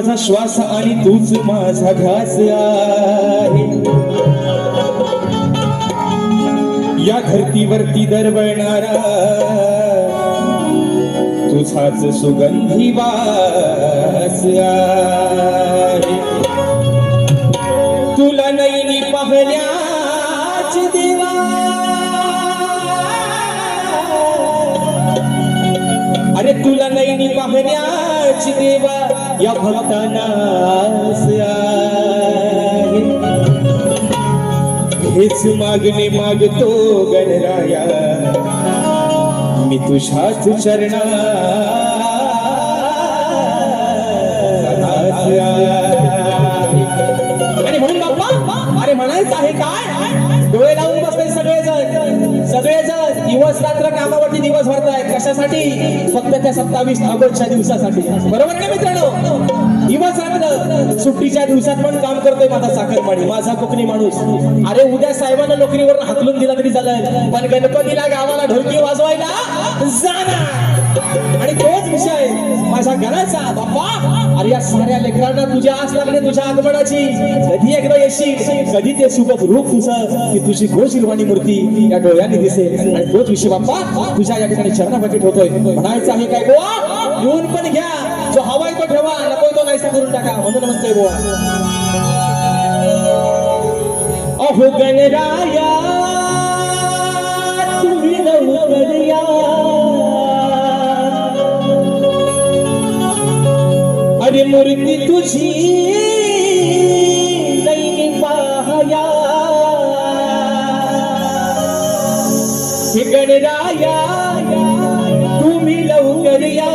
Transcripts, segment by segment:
माझा श्वास आणि तूच माझा ध्यास आहे. या धरतीवरती दरवळणारा तुझाच सुगंधी वास आहे. तुला नैनी पाहल्याच देवा अरे तुला नैनी पाहण्याच देवा या भक्ताना हेच मागणे मागतो गणराया. मी तुझ्याच चरणा कशासाठी फक्त त्या सत्तावीस ऑगस्टच्या दिवसासाठी. बरोबर ना मित्रांनो? दिवस रात्र सुट्टीच्या दिवसात पण काम करतोय माझा साखरपाणी माझा कोकणी माणूस. अरे उद्या साहेबांना नोकरीवर हाकलून दिला तरी झालं पण गणपतीला गावाला ढोलकी वाजवायला जाणार. आणि तोच विषय माझ्या घराचा बाप्पा. अरे या साऱ्या लेकरांना तुझ्या आस लागली तुझ्या आगमनाची. कधी एकदा येशील? कधी ते सुबक रूप तुझं की तुझी घोष गोशिरवाणी मूर्ती या डोळ्यांनी दिसेल. आणि तोच विषय बाप्पा तुझ्या या ठिकाणी चरणापती ठेवतोय म्हणायचं आहे काय गोवा येऊन पण घ्या. जो हवाय तो ठेवा. नको तो नाहीसा करून टाका. म्हणून म्हणतोय गोवा अहो गणराया मूर्ती तुझी नैनी पाहया. हे गणराया तुम्ही लवकर या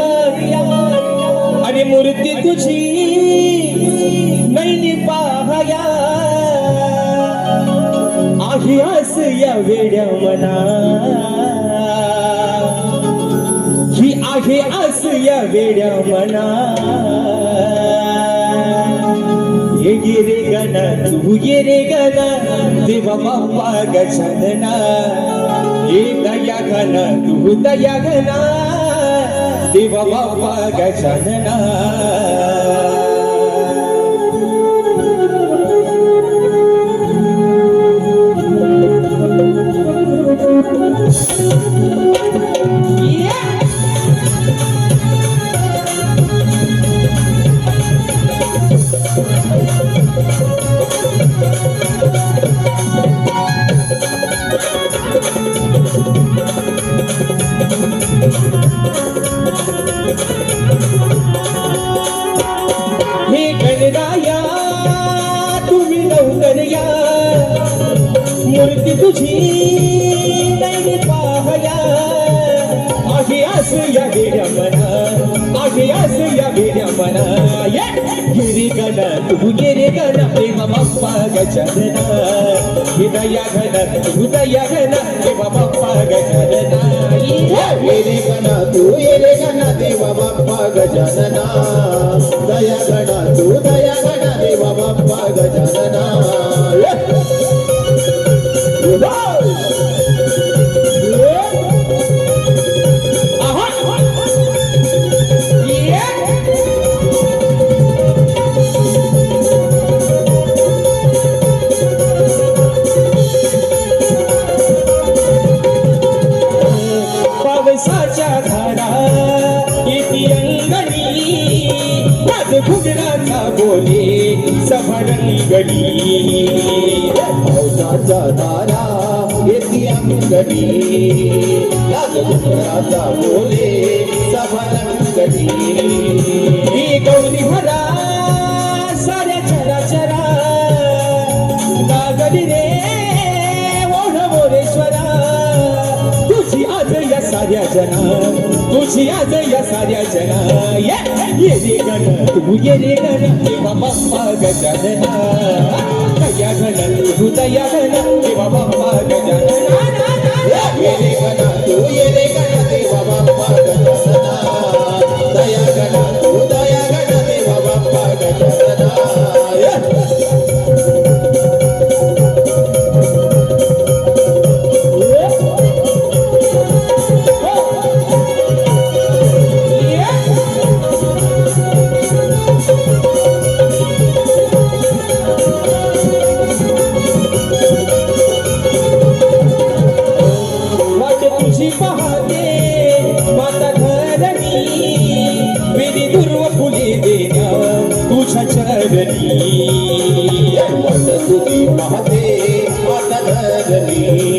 आणि मूर्ती तुझी नैनी पाहया. आहे आस या वेड्या मना ही आहे वेड्या मना. ये गे रे तू ये रे गणा देवा बाप्पा गजानना ये दया घना तू दया घना देव बाप्पा गजानना हे गणराया तुम्ही लवकर या मूर्ती तुझी नाही पाहया. या वेड्या मना आहे आस या वेड्या मना गिरी गण तू गिरी गण प्रेम बाप्पा गजानना. हृदया घन हृदया घन प्रेम बाप्पा गजानना. ये रे गणा तू ये गणा देवा बाप्पा गजानना। दया गणा तू दया सभारंगडी पावसाच्या धारा येती अंगणी लाग डोंगराचा बोले सभारंगणी ही गौरी भरा साऱ्या चरा चरा. नागरी रे ओढ मोरेश्वरा. तुझी आज या साऱ्या जना तुझी आज या साऱ्या जना ये रे गण तू ये रे गण देवा बाप्पा गजानना. दया गण तू दया गण देवा बाप्पा गजानना. ये रे गण तू ये पाहते. माता धरणी वेदी दुर्व फुले देण्या तुझ्या चरणी. पाहते माता धरणी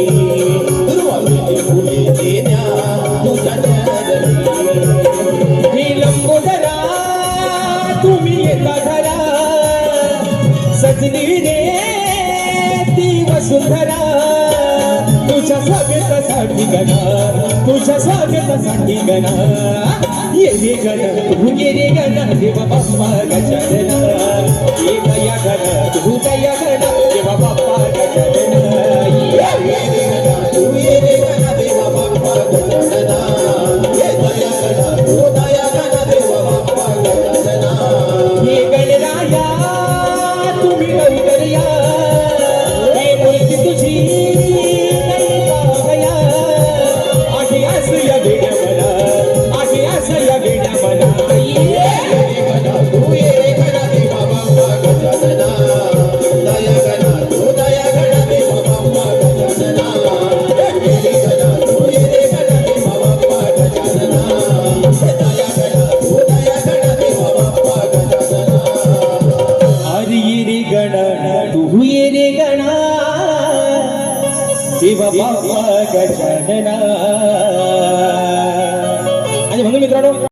तुझ्या स्वागतासाठी गणा तुझ्या स्वागतासाठी गणा ये रे गण तू ये रे गण देवा बाप्पा गजानन ये दया गण तू दया गण देवा बाप्पा गजानन ये तू ये रे देवा बाप्पा ये दया तू दया देवा बाप्पा गणराया तुम्ही